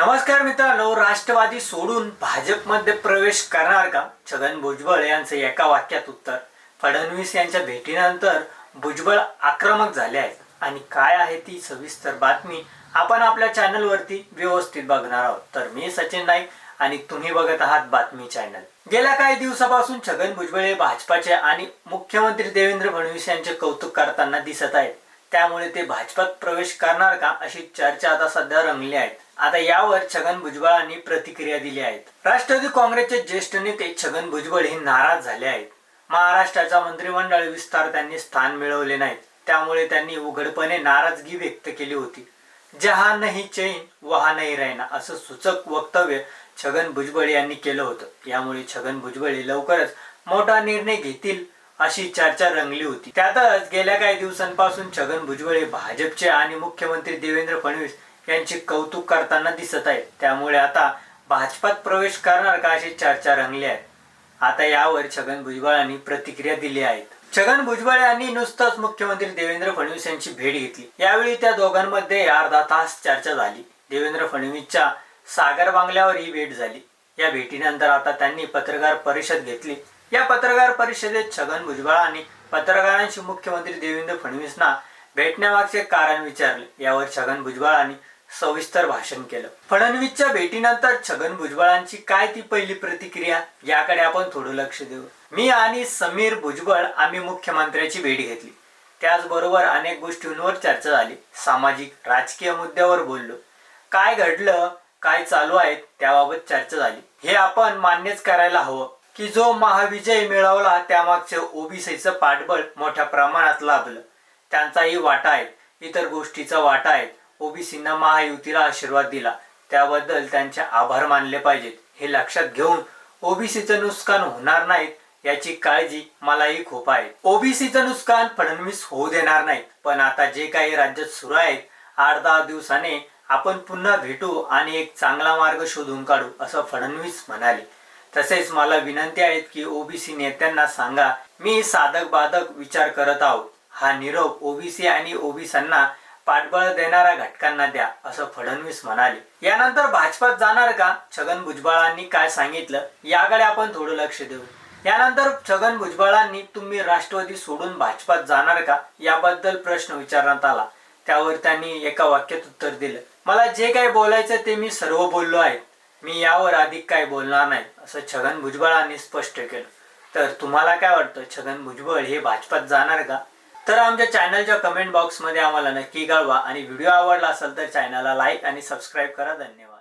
नमस्कार मित्रांनो राष्ट्रवादी सोडून भाजपमध्ये प्रवेश करणार का? छगन भुजबळ यांचं एका वाक्यात उत्तर. फडणवीस यांच्या भेटीनंतर भुजबळ आक्रमक झाले आहेत. आणि काय आहे ती सविस्तर बातमी आपण आपल्या चॅनलवरती व्यवस्थित बघणार आहोत. तर मी सचिन नाईक आणि तुम्ही बघत आहात बातमी चॅनल. गेल्या काही दिवसापासून छगन भुजबळ हे भाजपाचे आणि मुख्यमंत्री देवेंद्र फडणवीस यांचे कौतुक करताना दिसत आहेत. त्यामुळे ते भाजपात प्रवेश करणार का अशी चर्चा आता सध्या रंगली आहेत. आता यावर छगन भुजबळांनी प्रतिक्रिया दिली आहेत. राष्ट्रवादी काँग्रेसचे ज्येष्ठ नेते छगन भुजबळ हे नाराज झाले आहेत. महाराष्ट्राचा मंत्रिमंडळ विस्तार त्यांनी स्थान मिळवले नाहीत. त्यामुळे त्यांनी उघडपणे नाराजगी व्यक्त केली होती. जहा नाही चैन वहा नाही राहिना असं सूचक वक्तव्य छगन भुजबळ यांनी केलं होतं. यामुळे छगन भुजबळ हे लवकरच मोठा निर्णय घेतील अशी चर्चा रंगली होती. त्यातच गेल्या काही दिवसांपासून छगन भुजबळ हे भाजपचे आणि मुख्यमंत्री देवेंद्र फडणवीस यांचे कौतुक करताना दिसत आहेत. त्यामुळे आता भाजपात प्रवेश करणार का अशी चर्चा रंगली आहे. आता यावर छगन भुजबळांनी प्रतिक्रिया दिली आहेत. छगन भुजबळ यांनी नुसतंच मुख्यमंत्री देवेंद्र फडणवीस यांची भेट घेतली. यावेळी त्या दोघांमध्ये अर्धा तास चर्चा झाली. देवेंद्र फडणवीसच्या सागर बांगल्यावर ही भेट झाली. या भेटीनंतर आता त्यांनी पत्रकार परिषद घेतली. या पत्रकार परिषदेत छगन भुजबळ आणि पत्रकारांशी मुख्यमंत्री देवेंद्र फडणवीसना भेटण्यामागचे कारण विचारले. यावर छगन भुजबळांनी सविस्तर भाषण केलं. फडणवीसच्या भेटीनंतर छगन भुजबळांची काय ती पहिली प्रतिक्रिया? याकडे आपण थोडं लक्ष देऊ. मी आणि समीर भुजबळ आम्ही मुख्यमंत्र्याची भेट घेतली. त्याचबरोबर अनेक गोष्टींवर चर्चा झाली. सामाजिक राजकीय मुद्द्यावर बोललो. काय घडलं काय चालू आहे त्याबाबत चर्चा झाली. हे आपण मान्यच करायला हवं. की जो महाविजय मिळवला त्यामागचे ओबीसीचं पाठबळ मोठ्या प्रमाणात लाभलं. त्यांचाही वाटा आहे. इतर गोष्टीचा वाटा आहे. ओबीसींना महायुतीला आशीर्वाद दिला. त्याबद्दल त्यांचे आभार मानले पाहिजेत. हे लक्षात घेऊन ओबीसीचं नुकसान होणार नाहीत याची काळजी मलाही खूप आहे. ओबीसीचं नुकसान फडणवीस होऊ देणार नाहीत पण आता जे काही राज्यात सुरू आहेत आठ दहा दिवसाने आपण पुन्हा भेटू आणि एक चांगला मार्ग शोधून काढू असं फडणवीस म्हणाले. तसेच मला विनंती आहेत की ओबीसी नेत्यांना सांगा. मी साधक बाधक विचार करत आहोत. हा निरोप ओबीसी आणि ओबीसींना पाठबळ देणाऱ्या घटकांना द्या असं फडणवीस म्हणाले. यानंतर भाजपात जाणार का? छगन भुजबळांनी काय सांगितलं? याकडे आपण थोडं लक्ष देऊ. यानंतर छगन भुजबळांनी तुम्ही राष्ट्रवादी सोडून भाजपात जाणार का? याबद्दल प्रश्न विचारण्यात आला. त्यावर त्यांनी एका वाक्यात उत्तर दिलं. मला जे काही बोलायचं ते मी सर्व बोललो आहे. मी यावर अधिक काय बोलणार नाही असं छगन भुजबळांनी स्पष्ट केलं. तर तुम्हाला काय वाटतं छगन भुजबळ हे भाजपात जाणार का? तर आमच्या चॅनलच्या कमेंट बॉक्समध्ये आम्हाला नक्की कळवा आणि व्हिडिओ आवडला असेल तर चॅनलला लाईक आणि सबस्क्राईब करा. धन्यवाद.